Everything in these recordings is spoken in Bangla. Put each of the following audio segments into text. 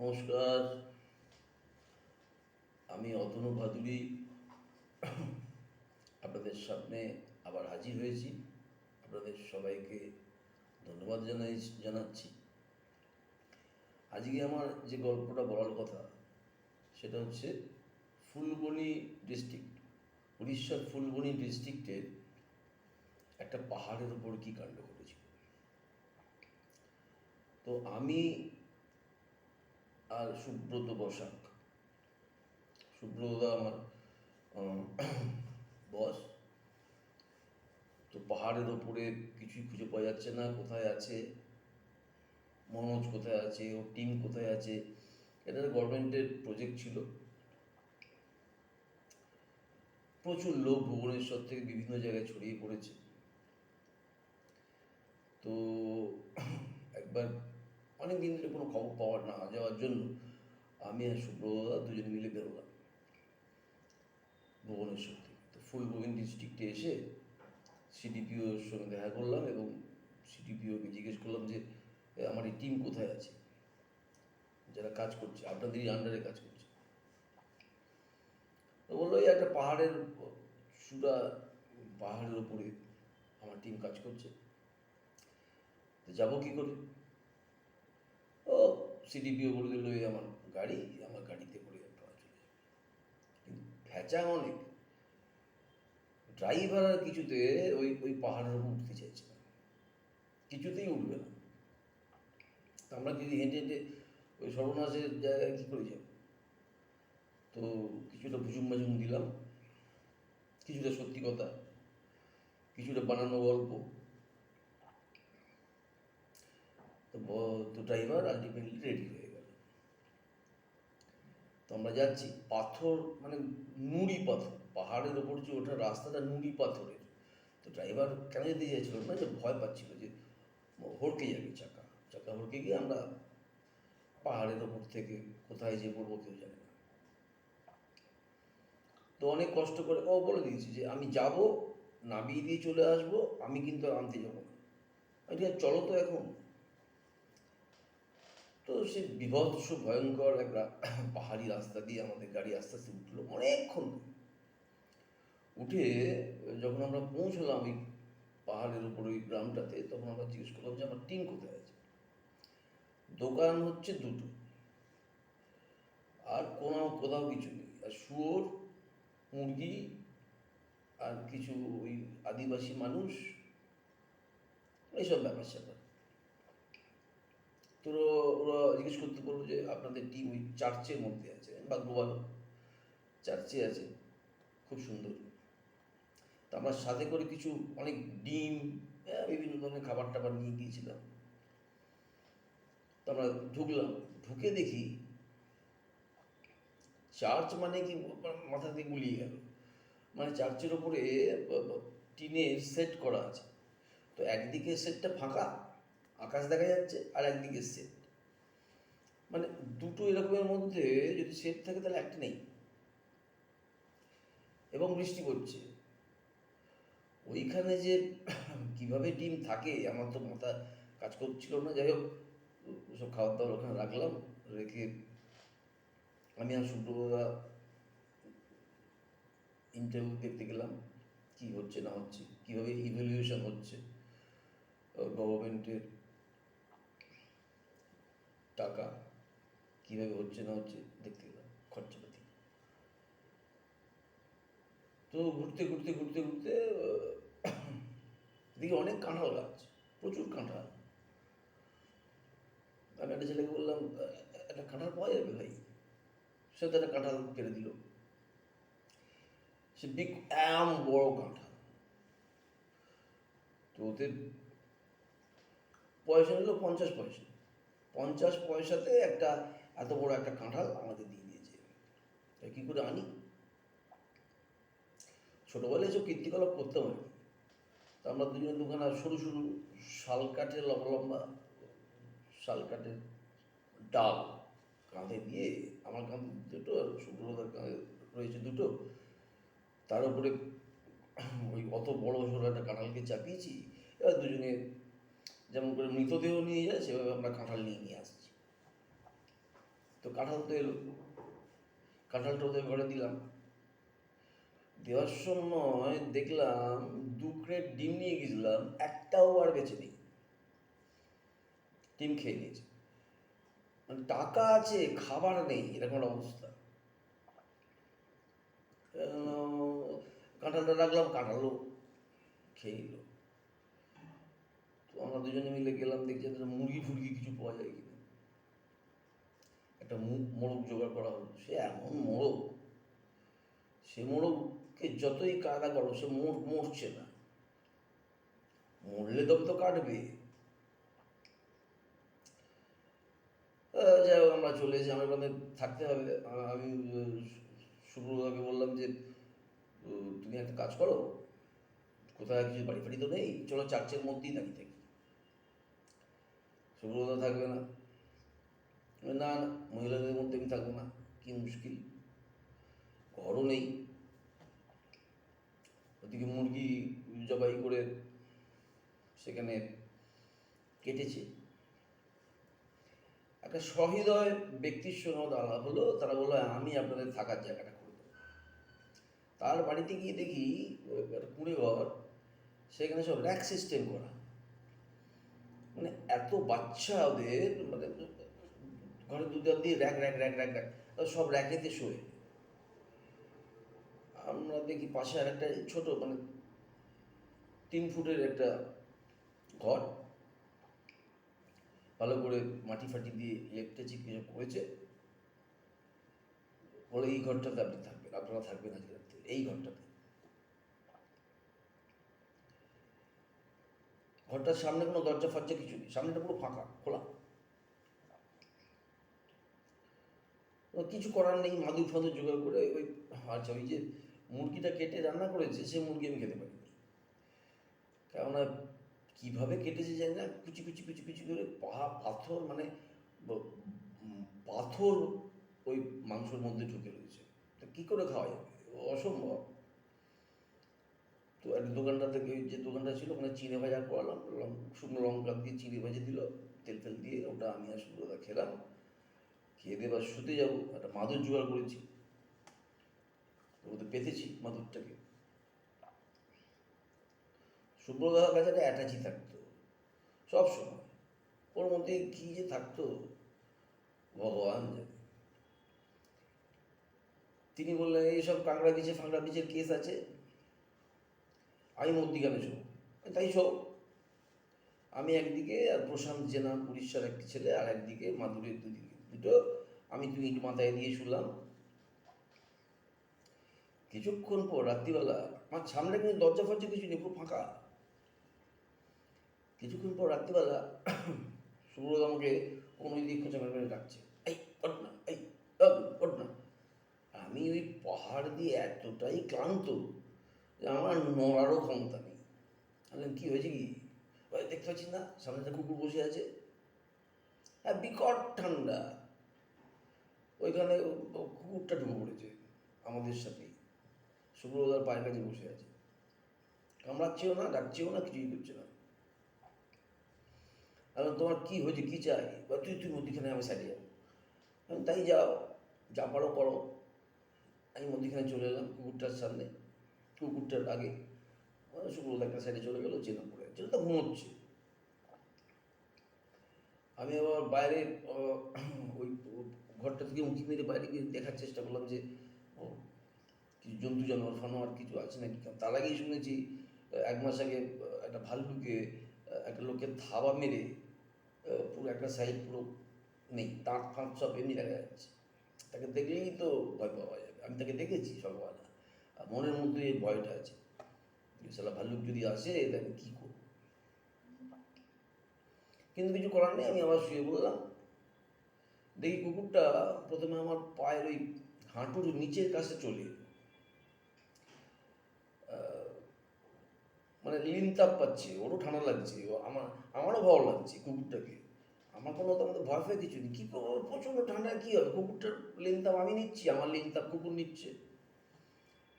নমস্কার। আমি অতনু ভাদুরী। আপনাদের সামনে আবার হাজির হয়েছি। আপনাদের সবাইকে ধন্যবাদ জানাই, জানাচ্ছি। আজকে আমার যে গল্পটা বলার কথা, সেটা হচ্ছে ফুলবনি ডিস্ট্রিক্ট। উড়িষ্যার ফুলবনি ডিস্ট্রিক্টের একটা পাহাড়ের উপর কী কাণ্ড ঘটেছিল। তো আমি আর সুব্রত বসাক। সুব্রতদা আমার বস তো পাহাড়ের ওপরে কিছুই খুঁজে পাওয়া যাচ্ছে না, কোথায় আছে? মনোজ কোথায় আছে? ওর টিম কোথায় আছে? এটা গভর্নমেন্টের প্রজেক্ট ছিল। প্রচুর লোক ভুবনেশ্বর থেকে বিভিন্ন জায়গায় ছড়িয়ে পড়েছে। তো একবার অনেক দিন ধরে কোনো খবর পাওয়া না যাওয়ার জন্য আমি আর সুব্রতদা দুজনে মিলে বেরোলাম। ভুবনেশ্বর থেকে। তো ফুলবগিন ডিস্ট্রিক্টে এসে সিডিপিওর সঙ্গে দেখা করলাম এবং সিডিপিওকে জিজ্ঞেস করলাম যে আমার এই টিম কোথায় আছে? যারা কাজ করছে, আপনাদেরই আন্ডারে কাজ করছে। তো বলল, এই একটা পাহাড়ের চূড়া, পাহাড়ের ওপরে আমার টিম কাজ করছে। তো যাব কি করে? ও সিডিপিও বলে দিল আমার গাড়ি আমার গাড়িতে করে আপনারা চলে ভেচা অনেক ড্রাইভার আর কিছুতে ওই ওই পাহাড়ের উপর উঠতে চাইছে না। কিছুতেই উঠবে না। আমরা যদি হেঁটে হেঁটে ওই সর্বনাশের জায়গায় কী করে যাব? তো কিছুটা ভুজুম বাজুম দিলাম। কিছুটা সত্যি কথা, কিছুটা বানানো গল্প তো তো ড্রাইভার আলটিমেটলি রেডি হয়ে গেল। তো আমরা যাচ্ছি, পাথর মানে নুড়ি পাথর, পাহাড়ের ওপর যে ওঠা রাস্তাটা নুড়ি পাথরের। তো ড্রাইভার কেন যেতে চাইছিল না, যে ভয় পাচ্ছিল যে হড়কে যাবে চাকা। চাকা হড়কে গিয়ে আমরা পাহাড়ের ওপর থেকে কোথায় যে পড়ব কেউ জানে না। তো অনেক কষ্ট করে ও বলে দিয়েছি যে আমি যাব, নামিয়ে দিয়ে চলে আসব, আমি কিন্তু আনতে যাব না। চলো তো এখন। তো সে বিভৎস, ভয়ঙ্কর একটা পাহাড়ি রাস্তা দিয়ে আমাদের গাড়ি আস্তে আস্তে উঠল অনেকক্ষণ। উঠে যখন আমরা পৌঁছলাম ওই পাহাড়ের উপর, ওই গ্রামটাতে, তখন আমরা জিজ্ঞেস করলাম যে, আমার টিম কোথায় আছে? দোকান হচ্ছে দুটো। আর কোনো কোথাও কিছু নেই। আর শুয়োর, মুরগি, আর কিছু ওই আদিবাসী মানুষ এইসব ব্যাপার স্যাপার তো ওরা জিজ্ঞেস করতে বলল যে আপনাদের টিম ওই চার্চের মধ্যে আছে বা গ্লোবাল চার্চে আছে খুব সুন্দর। তা আমরা সাথে করে কিছু অনেক ডিম হ্যাঁ, বিভিন্ন ধরনের খাবার টাবার নিয়ে গিয়েছিলাম। তো আমরা ঢুকলাম ঢুকে দেখি চার্চ মানে কি মাথা থেকে গুলিয়ে গেল। মানে চার্চের ওপরে টিনের সেট করা আছে। তো একদিকে সেটটা ফাঁকা আকাশ দেখা যাচ্ছে আর একদিকে সেট মানে দুটো এরকমের মধ্যে যদি সেট থাকে তাহলে একটা নেই। এবং বৃষ্টি পড়ছে। ওইখানে যে কীভাবে ডিম থাকে আমার তো মাথা কাজ করছিল না। যাই হোক, সব খাবার দাবার ওখানে রাখলাম, রেখে আমি আর সুব্রতদা ইন্টারভিউ দেখতে গেলাম, কি হচ্ছে না হচ্ছে, কীভাবে ইভ্যালুয়েশন হচ্ছে গভর্নমেন্টের টাকা কীভাবে হচ্ছে না হচ্ছে দেখতে গেলাম, খরচাপাতি। তো ঘুরতে ঘুরতে ঘুরতে ঘুরতে দেখি অনেক কাঁঠাল গাছ, প্রচুর কাঁঠাল। আমি একটা ছেলেকে বললাম, একটা কাঁঠাল পাওয়া যাবে ভাই? সে তো একটা কাঁঠাল কেটে দিল। সে বিগ, এম বড় কাঁঠাল। তো ওদের পয়সা নিল পঞ্চাশ পয়সা। পঞ্চাশ পয়সাতে একটা এত বড় একটা কাঁঠাল আমাদের দিয়ে দিয়েছে। কী করে আনি? ছোটোবেলায় সব কীর্তিকলাপ করতাম আর কি। তা আমরা দুজন দুখানা সরু সরু শাল কাঠের লম্বা লম্বা শাল কাঠের ডাল কাঁধে দিয়ে, আমার কাঁধে দুটো আর সুব্রতার কাঁধে রয়েছে দুটো, তার উপরে ওই অত বড় সড়ো একটা কাঁঠালকে চাপিয়েছি, এবার দুজনে যেমন করে মৃতদেহ নিয়ে যায়, সেভাবে আমরা কাঁঠাল নিয়ে নিয়ে আসছি। তো কাঁঠাল তো এলো। কাঁঠালটা ওদের ঘরে দিলাম। দেওয়ার সময় দেখলাম দু ক্রেট ডিম নিয়ে গেছিলাম, একটাও আর বেঁচে নেই। ডিম খেয়ে নিয়েছে। মানে টাকা আছে, খাবার নেই, এরকম একটা অবস্থা কাঁঠালটা রাখলাম, কাঁঠালও খেয়ে নিল। আমরা দুজনে মিলে গেলাম, দেখছি একটা মুরগি ফুরগি কিছু পাওয়া যায় কিনা। একটা মু- মোরগ জোগাড় করা হলো। সে এমন মোরগ। সে মোরগকে যতই কায়দা করো, সে মোর, মরছে না। মরলে তবে তো কাটবে। যাই হোক, আমরা চলে এসে আমার ওখানে থাকতে হবে। আমি সুব্রতকে বললাম যে তুমি একটা কাজ করো। কোথায় কিছু বাড়ি ফাড়ি তো নেই। চলো চার্চের মধ্যেই থাকি থাকি। সুব্রত থাকবে না। না না, মহিলাদের মধ্যে আমি থাকব না। কি মুশকিল। ঘরও নেই। ওদিকে মুরগি জবাই করে সেখানে কেটেছে। একটা সহৃদয় ব্যক্তির সঙ্গে আলাপ হলো। তারা বলল, আমি আপনাদের থাকার জায়গাটা করে তার বাড়িতে গিয়ে দেখি কুঁড়ে ঘর সেখানে সব র্যাক সিস্টেম করা। মানে এত বাচ্চা ওদের মানে ঘরে দু দেওয়াল দিয়ে rack rack rack rack rack সব র্যাকেতে শোয়ে। আমরা দেখি পাশে আর একটা ছোট মানে তিন ফুটের একটা ঘর। ভালো করে মাটি ফাটি দিয়ে লেপটে চিপিয়ে করেছে। বলে এই ঘরটাতে আপনি থাকবেন, আপনারা থাকবেন আজকে রাত্রে, এই ঘরটাতে। ঘরটার সামনে কোনো দরজা ফরজা কিছু নেই। সামনেটা পুরো ফাঁকা, খোলা। কিছু করার নেই মাদুর ফাদুর জোগাড় করে ওই আচ্ছা ওই যে মুরগিটা কেটে রান্না করেছে, সে মুরগি আমি খেতে পারি কেননা কীভাবে কেটেছে জানি না, কুচি কুচি কুচি কুচি করে পা, পাথর মানে পাথর ওই মাংসের মধ্যে ঢুকে রয়েছে। তা কী করে খাওয়া যাবে? অসম্ভব। তো একটা দোকানটা থেকে যে দোকানটা ছিল, ওখানে চিনে ভাজা করালাম শুকনো লঙ্কা দিয়ে চিনি ভাজা দিল, তেল ফেল দিয়ে ওটা আমি আর শুক্রদা খেলাম, খেয়ে দিয়ে এবার শুতে যাব, একটা মাদুর জোগাড় করেছি। ওর মধ্যে পেতেছি মাদুরটাকে। সুব্রতার কাছে একটা অ্যাটাচি থাকতো, সব সময়। ওর মধ্যে কি যে থাকতো, ভগবান জানে। তিনি বললেন, এইসব কাঁকড়া বিচে ফাঁকড়া বিচের কেস আছে? আমি মধ্যিখানে শো তাই শো আমি একদিকে আর প্রশান্ত জেনা উড়িষ্যার একটি ছেলে আর একদিকে মাদুরের দুদিকে। দুটো আমি তুই ইট মাথায় দিয়ে শুনলাম। কিছুক্ষণ পর রাত্রিবেলা আমার সামনে কিন্তু দরজা ফরজা কিছু নেই, পুরো ফাঁকা। কিছুক্ষণ পর রাত্রিবেলা সুব্রত আমাকে কোনো দিক খোঁচা মেরে ডাকছে, এই, ওঠ না, এই ওঠ না। আমি ওই পাহাড় দিয়ে এতটাই ক্লান্ত আমার নড়ারও ক্ষমতা নেই। আমি কি হয়েছে কি? দেখতে পাচ্ছিস না, সামনে একটা কুকুর বসে আছে। হ্যাঁ বিকট ঠান্ডা। ওইখানে কুকুরটা ঢুকে পড়েছে আমাদের সাথেই সুব্রতার পায়ের কাছে বসে আছে। কামড়াচ্ছেও না, ডাকছেও না, কিছুই করছে না। আমি তোমার কি হয়েছে? কি চাই? বা তুই তুই মধ্যিখানে আমি সারিয়ে যাব। তাই যাও, যা পারো করো। আমি মধ্যিখানে চলে এলাম কুকুরটার সামনে। কুকুরটার আগে। শুক্রবার একটা সাইডে চলে গেলো, চেনা পড়ে চেনা তো ঘুমোচ্ছে। আমি আবার বাইরে ওই ঘরটা থেকে উঁকি মেরে বাইরে গিয়ে দেখার চেষ্টা করলাম যে কিছু জন্তু, জানোয়ার, ফানোয়ার কিছু আছে নাকি? তার আগেই শুনেছি এক মাস আগে একটা ভাল্লুকে একটা লোকের থাবা মেরে পুরো একটা সাইড পুরো নেই, দাঁত ফাঁত সব এমনি দেখা যাচ্ছে। তাকে দেখলেই তো ভয় পাওয়া যাবে। আমি তাকে দেখেছি সকালবেলা। মনের মধ্যে এই ভয়টা আছে। শালা ভাল্লুক যদি আসে তাকে কী করব? কিন্তু কিছু করার নেই, আমি আবার শুয়ে বললাম দেখি কুকুরটা প্রথমে আমার পায়ের ওই হাঁটুর নিচের কাছে চলে মানে লিনতাপ পাচ্ছে, ওরও ঠান্ডা লাগছে আমার, আমারও ভালো লাগছে কুকুরটাকে। আমার কোনো তো আমাদের ভয় ফয় কিছু নেই। কী করব? প্রচণ্ড ঠান্ডা, কী হবে? কুকুরটার লিনতাপ আমি নিচ্ছি, আমার লিনতাপ কুকুর নিচ্ছে।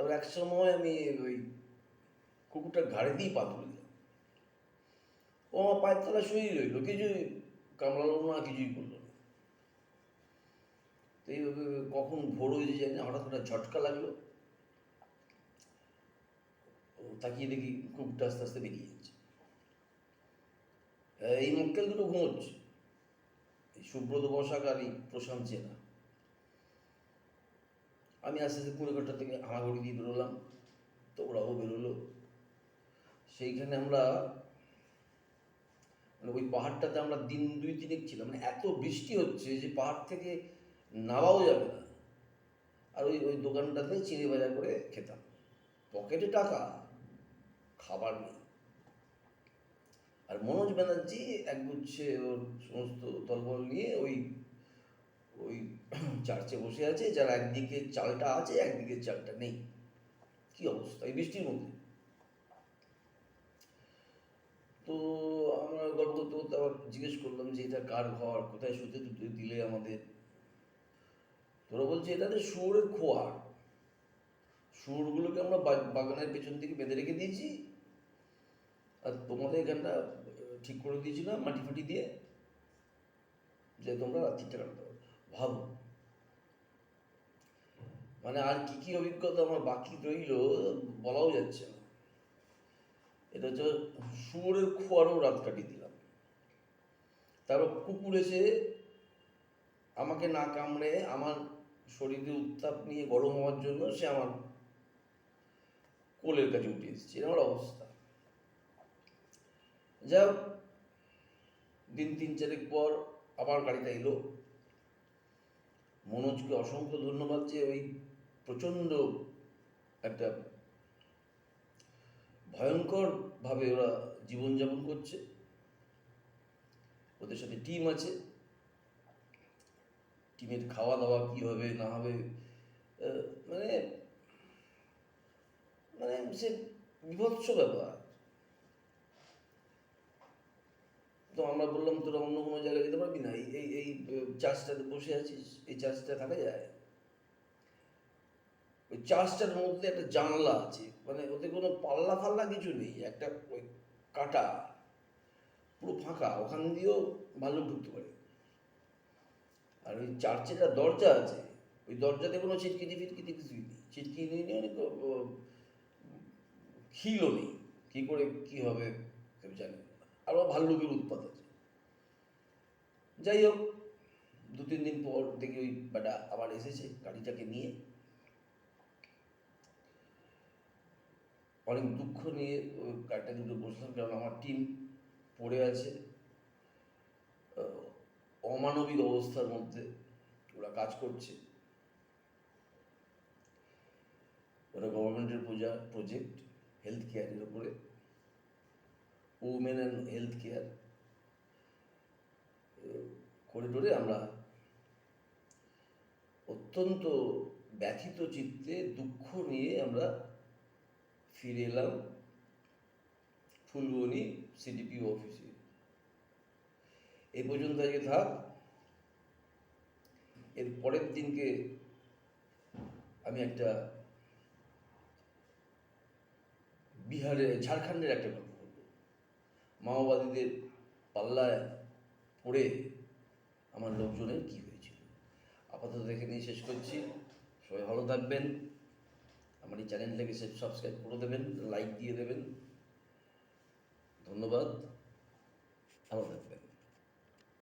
তারপর এক সময় আমি ওই কুকুরটার ঘাড়ে দিয়ে পা তুলে দিলাম। ও আমার পায়ের তলা শুয়েই রইল, কিছুই কামড়ালো না, কিছুই করল না। এইভাবে কখন ভোর হয়ে যায় না, হঠাৎ একটা ঝটকা লাগল। তাকিয়ে দেখি কুকুরটা আস্তে আস্তে বেরিয়ে যাচ্ছে। এই মক্কেল দুটো ঘুমোচ্ছে। সুব্রত বসাক আর এই প্রশান্ত জেনা আমি আস্তে আস্তে কুড়ে ঘরটা থেকে হামাগুড়ি দিয়ে বেরোলাম, তো ওরাও বেরোলো। সেইখানে আমরা মানে ওই পাহাড়টাতে আমরা দিন দুই তিনেক ছিলাম মানে এত বৃষ্টি হচ্ছে যে পাহাড় থেকে নামাও যাবে না। আর ওই ওই দোকানটাতে চিড়ে ভাজা করে খেতাম। পকেটে টাকা, খাবার নেই। আর মনোজ ব্যানার্জি একগুচ্ছে ওর সমস্ত দলবল নিয়ে ওই ওই চার্চে বসে আছে, যারা একদিকে চালটা আছে, একদিকে চালটা নেই। কি অবস্থা? এই বৃষ্টির মধ্যে। তো আমরা গল্প করতে করতে আবার জিজ্ঞেস করলাম যে এটা কার ঘর? কোথায় শুতে টুতে দিলে আমাদের? তোরা বলছে, এটা তো শুয়োরের খোয়ার শুয়োরগুলোকে আমরা বাগানের পেছন দিকে বেঁধে রেখে দিয়েছি। আর তোমাদের এখানটা ঠিক করে দিয়েছিলাম মাটি ফাটি দিয়ে? যে তোমরা রাত্রিটা কাটাতে ভাবো। মানে আর কি কি অভিজ্ঞতা আমার বাকি রইল বলাও যাচ্ছে না। এটা হচ্ছে শুয়োরের খোয়ারও রাত কাটিয়ে দিলাম। তারপর কুকুর এসে আমাকে না কামড়ে আমার শরীরে উত্তাপ নিয়ে গরম হওয়ার জন্য সে আমার কোলের কাছে উঠে এসেছে এরকম অবস্থা। যা হোক, দিন তিন চারেক পর আবার গাড়িটা এলো। মনোজকে অসংখ্য ধন্যবাদ যে ওই প্রচণ্ড একটা ভয়ঙ্কর ভাবে ওরা জীবনযাপন করছে। ওদের সাথে টিম আছে। টিমের খাওয়া দাওয়া কি হবে, না হবে মানে মানে সে বিভৎস ব্যাপার। তো আমরা বললাম, তোরা অন্য কোনো জায়গায় যেতে পারবি না? চার্চটাতে বসে আছিস এই চার্চটা থাকা যায়। ওই চার্চটার মধ্যে একটা জানলা আছে মানে ওতে কোনো পাল্লা ফাল্লা কিছু নেই, একটা ওই কাটা, পুরো ফাঁকা, ওখান দিয়েও ভালো ঢুকতে পারে। আর ওই চার্চের একটা দরজা আছে, ওই দরজাতে কোনো ছিটকিনি ফিটকিনি কিছুই নেই, ছিটকিনি নেই অনেক খিলও নেই, কী করে কী হবে কেউ জানে আরও ভাল্লুকের উৎপাত আছে। যাই হোক দু তিন দিন পর দেখি ওই বেটা আবার এসেছে গাড়িটাকে নিয়ে। অনেক দুঃখ নিয়ে ওই গাড়িটা দুটো বসলাম, কারণ আমার টিম পড়ে আছে। অমানবিক অবস্থার মধ্যে ওরা কাজ করছে। ওরা গভর্নমেন্টের পূজা প্রজেক্ট হেলথ কেয়ারের উপরে। উমেন অ্যান্ড হেলথ কেয়ার করিডোরে আমরা অত্যন্ত ব্যথিত চিত্তে দুঃখ নিয়ে আমরা ফিরে এলাম ফুলবনি সিডিপিও অফিসে। এই পর্যন্ত আজকে থাক। এর পরের দিনকে আমি একটা বিহারে, ঝাড়খণ্ডের একটা গল্প বলব মাওবাদীদের পাল্লায় পড়ে আমার লোকজনের কি আপাতত দেখে নিয়ে শেষ করছি। সবাই ভালো থাকবেন। আমার এই চ্যানেলটাকে সাবস্ক্রাইব করে দেবেন লাইক দিয়ে দেবেন। ধন্যবাদ। ভালো থাকবেন।